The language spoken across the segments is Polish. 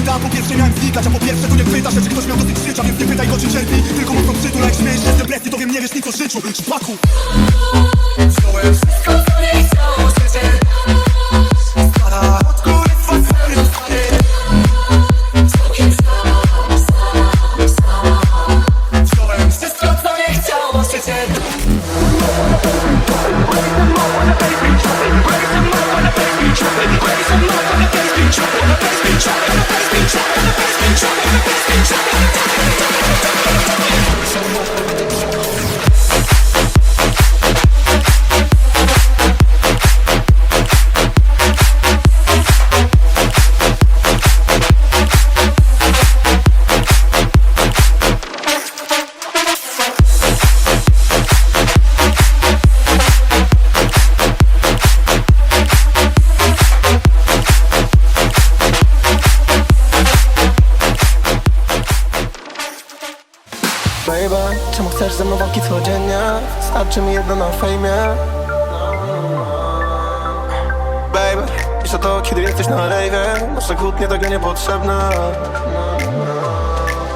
płyta Po pierwsze miałem znikać, a po pierwsze to nie pytasz Czy ktoś miał dosyć życia, więc nie pytaj go czy cierpi. Tylko mocno przytul, jak śmiejesz się z depresji To wiem, nie wiesz nic o życiu, szpaku! Wziąłem wszystko, Baby, czemu chcesz ze mną walki codziennie? Starczy mi jedno na fejmie. Baby, piszę to kiedy jesteś na rejwie? Nasze kłótnie tego niepotrzebne.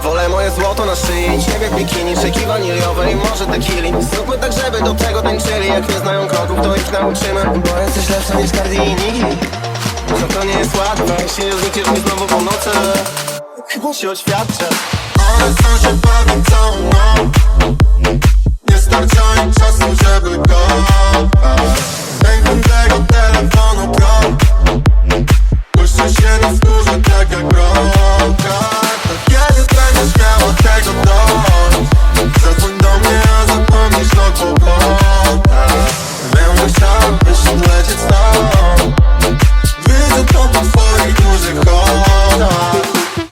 Wolę moje złoto na szyi. Ciebie w bikini, szyki waniliowe i może tequili Zróbmy tak, żeby do tego tańczyli. Jak nie znają kroków, to ich nauczymy. Bo jesteś lepsza niż Cardi i Co to nie jest łatwe? Jeśli nie znikniesz mi znowu po nocy Chyba się oświadczę. One chcą się całą